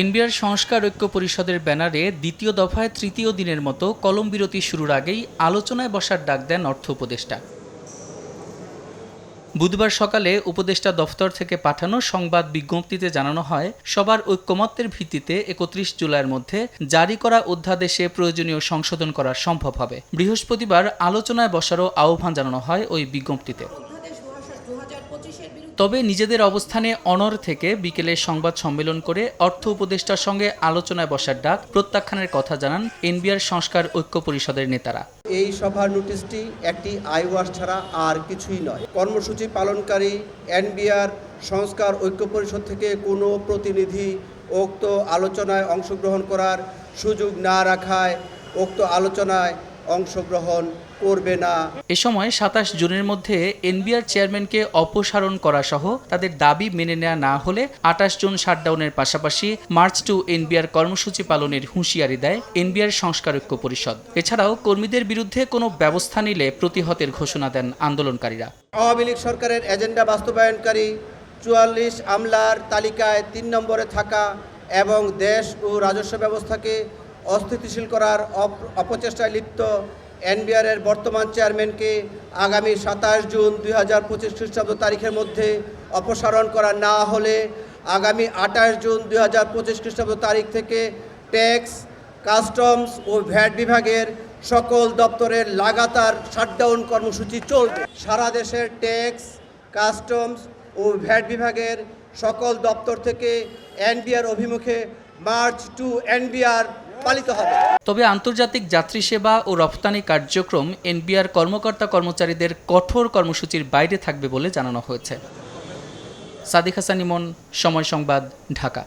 NBR সংস্কার ঐক্য পরিষদের ব্যানারে দ্বিতীয় দফায় তৃতীয় দিনের মতো কলম বিরতি শুরুর আগেই আলোচনায় বসার ডাক দেন অর্থ উপদেষ্টা। বুধবার সকালে উপদেষ্টা দফতর থেকে পাঠানো সংবাদ বিজ্ঞপ্তিতে জানানো হয়, সবার ঐক্যমত্যের ভিত্তিতে একত্রিশ জুলাইয়ের মধ্যে জারি করা অধ্যাদেশে প্রয়োজনীয় সংশোধন করা সম্ভব হবে। বৃহস্পতিবার আলোচনায় বসারও আহ্বান জানানো হয় ওই বিজ্ঞপ্তিতে অধ্যাদেশ দু হাজার পঁচিশের বিরুদ্ধে তবে নিজেদের অবস্থানে অনর থেকে বিকেলে সংবাদ সম্মেলন করে অর্থ উপদেষ্টার সঙ্গে আলোচনায় বসার ডাক প্রত্যাখ্যানের কথা জানান এনবিআর সংস্কার ঐক্য পরিষদের নেতারা। এই সভার নোটিশটি একটি আইওয়াস ছাড়া আর কিছুই নয়। কর্মসূচি পালনকারী এনবিআর সংস্কার ঐক্য পরিষদ থেকে কোনো প্রতিনিধি উক্ত আলোচনায় অংশগ্রহণ করার সুযোগ না রাখায় উক্ত আলোচনায় অংশগ্রহণ করবে না। এ সময় সাতাশ জুনের মধ্যে এনবিআর চেয়ারম্যানকে অপসারণ করা সহ তাদের দাবি মেনে নেওয়া না হলে আটাশ জুন শাটডাউনের পাশাপাশি মার্চ টু এনবিআর কর্মসূচি পালনের হুঁশিয়ারি দেয় এনবিআর সংস্কার ঐক্য পরিষদ। এছাড়াও কর্মীদের বিরুদ্ধে কোনো ব্যবস্থা নিলে প্রতিহতের ঘোষণা দেন আন্দোলনকারীরা। আওয়ামী লীগ সরকারের এজেন্ডা বাস্তবায়নকারী চুয়াল্লিশ আমলার তালিকায় তিন নম্বরে থাকা এবং দেশ ও রাজস্ব ব্যবস্থাকে অস্থিতিশীল করার অপ- অপচেষ্টায় লিপ্ত এনবিআরের বর্তমান চেয়ারম্যানকে আগামী সাতাশ জুন দুই হাজার পঁচিশ খ্রিস্টাব্দ তারিখের মধ্যে অপসারণ করা না হলে আগামী আঠাশ জুন দুই হাজার পঁচিশ খ্রিস্টাব্দ তারিখ থেকে ট্যাক্স, কাস্টমস ও ভ্যাট বিভাগের সকল দপ্তরের লাগাতার শাটডাউন কর্মসূচি চলবে। সারা দেশের ট্যাক্স, কাস্টমস ও ভ্যাট বিভাগের সকল দপ্তর থেকে এনবিআর অভিমুখে মার্চ টু এনবিআর পালিত হবে। তবে আন্তর্জাতিক যাত্রী সেবা ও রপ্তানি কার্যক্রম এনবিআর কর্মকর্তা কর্মচারীদের কঠোর কর্মসূচির বাইরে থাকবে বলে জানানো হয়েছে। সাদিক হাসান ইমন, সময় সংবাদ, ঢাকা।